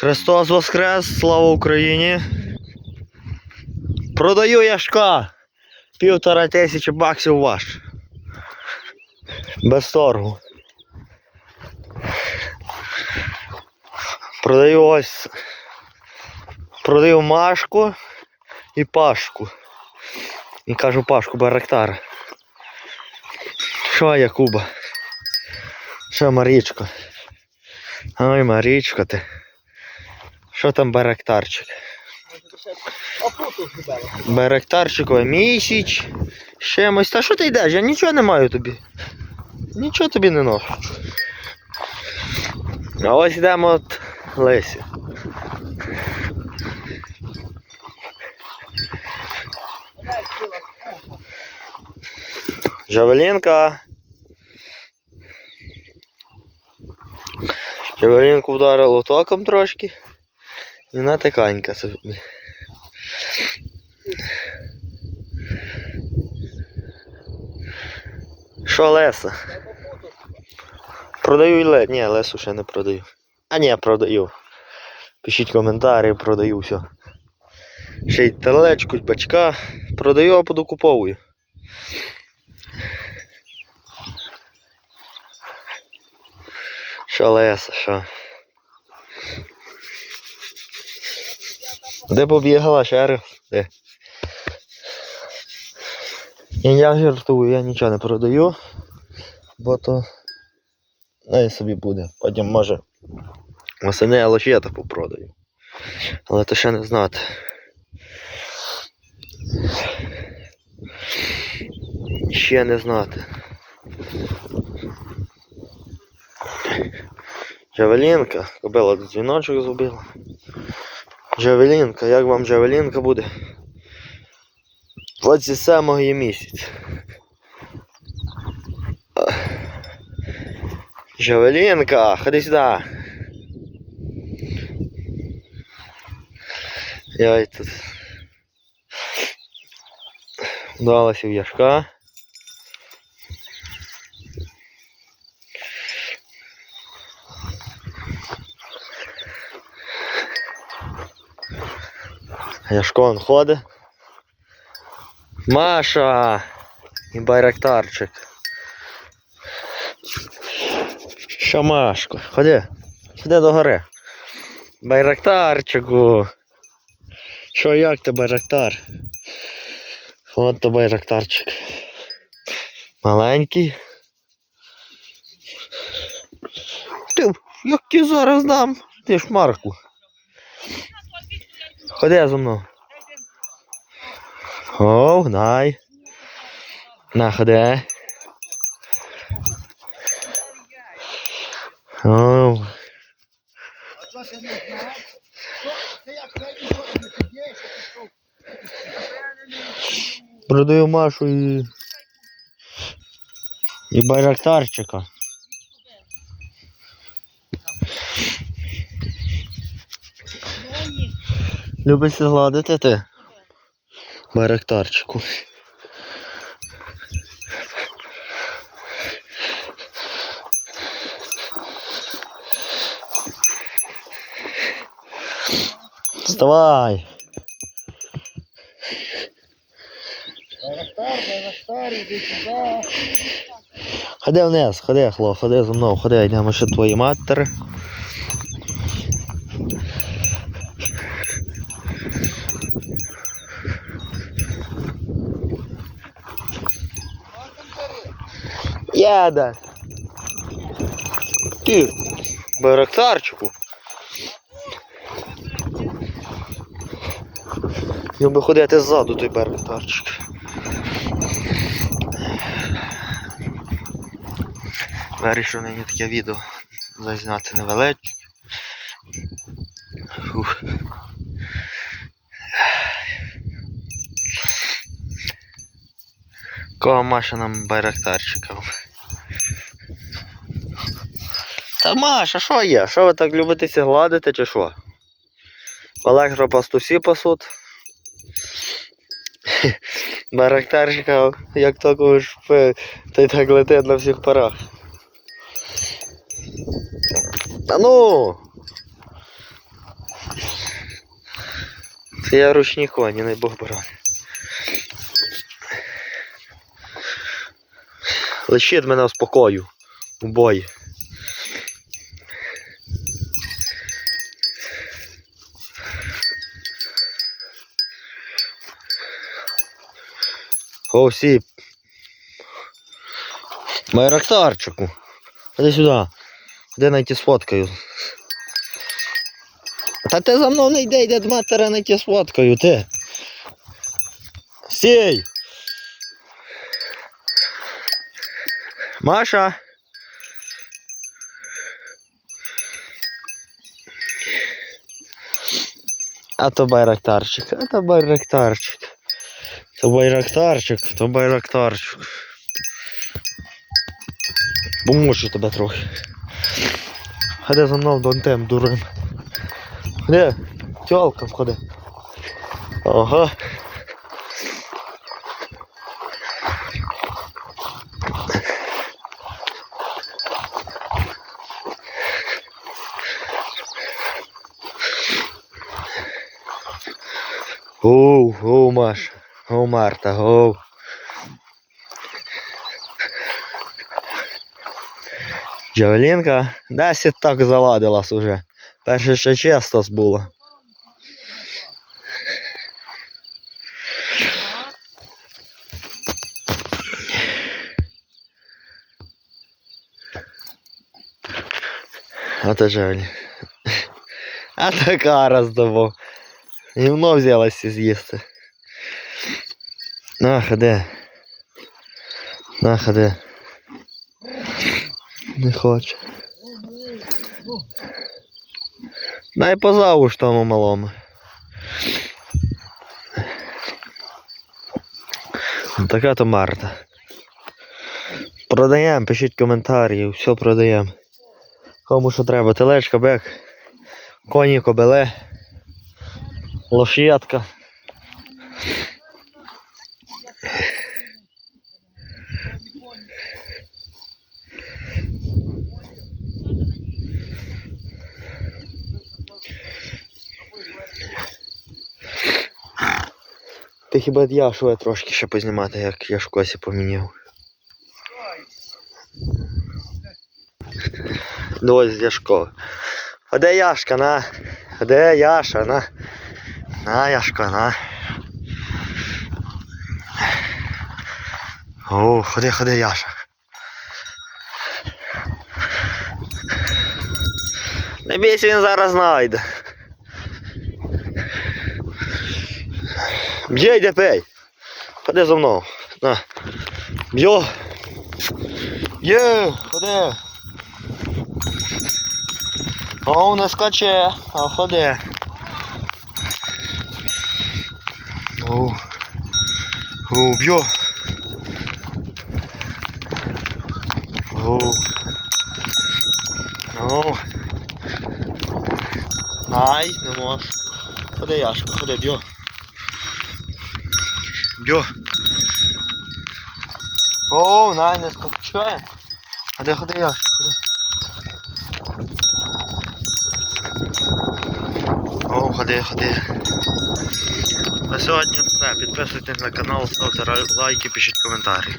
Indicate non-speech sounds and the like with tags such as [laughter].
Христос Воскрес, слава Україні. Продаю яшка. Півтора тисячі баксів ваш. Без торгу. Продаю ось. Продаю Машку і Пашку. І кажу Пашку Барактар. Що Якуба? Що Марічко? Ой, Марічко ти. Що там Барактарчик? Барактарчикове місяць. Чимось. Та що ти йдеш? Я нічого не маю тобі. Нічого тобі не ношу. А ось йдемо от Лесі. Жавелінка. Жавелінку вдарило током трошки. Вона тиканька собі. Що Леса? Продаю і ле. Ні, Лесу ще не продаю. А ні, продаю. Пишіть коментарі, продаю все. Ще й телечку, бачка. Продаю, а подокуповую. Що Леса, що? Де побігала раз? Де? І я жартую, я нічого не продаю, бо то най собі буде. Потім може восени я лише я таку продаю. Але то ще не знати. Ще не знати. Джавелінка, кобила дзвіночок зробила. Джавелінка, як вам Джавелінка буде? 27 є місяць. Джавелінка, ходи сюди. Я й тут. Вдалася в яшка. Яшко он ходить. Маша і Байрактарчик. Що Машко? Ходи. Ходи до гори. Байрактарчику. Що як ти Байрактар? От то Байрактарчик. Маленький. Ти, як я зараз дам? Ти ж Марку. Ходи за мною. О, гнай. На, ходи. О, продаю Машу і... І Байрактарчика. Любиш гладити ти? Байрактарчику. Вставай! Байрактар, Байрактар. Ходи вниз, ходи, хлоп, ходи за мною, ходи, йдемо ще твої матери. Яда. Ти, Байрактарчику. Його би ходити ззаду той Байрактарчик. Вирішив нині таке відео зазняти невеличке. Фух. Кого Маша нам байрактарчика? Та Маша, що є? Що ви так любитеся гладити чи що? Електропастусі пасуть. [laughs] Байрактарчика, як такого ж пи- той так летить на всіх парах. Та ну! Це я ручні коні, не Бог баран. Лишіть мене в спокою. У бої. О, всі. Майрактарчику. Ходи сюди. Ходи найти сфоткаю. Та ти за мною не йде, йде матера найти сфоткаю, ти. Стій! Маша! А то байрактарчик, а то байрактарчик. То байрактарчик, то байрактарчик. Поможу тебе трохи. Ходи за мною до тем дурим. Ходи, тьолка входи. Ага. Оу, оу, Маш. Оу, Марта, оу. Джавелінка, десять так заладилась уже. Перше ще чисто було. А то жаль. А така роздобув. Гівно взялася з'їсти. На, ходи. На, ходи. Не хоче. Позову ж тому малому. Така то Марта. Продаємо, пишіть коментарі, все продаємо. Кому що треба, телечка, бек, коні, кобеле, лошадка. Ти хіба я що я трошки ще познімати, як я ж поміняв. Ну ось Яшко. А де Яшка, на? А де Яша, на? На, Яшка, на. О, ходи, ходи, Яша. Не бійся, він зараз знайде. Б'є, йде пей. Ходи за мною. На. Б'є. Є, ходи. О, не скаче, а ходи. О, о, б'є. О. О. Най, не можеш. Ходи, Яшко, ходи, б'є. Б'є. О, най, не скаче. Ходи, ходи, Яшко, ходи. О, ходи, ходи. На сьогодні все. Підписуйтесь на канал, ставте лайки, пишіть коментарі.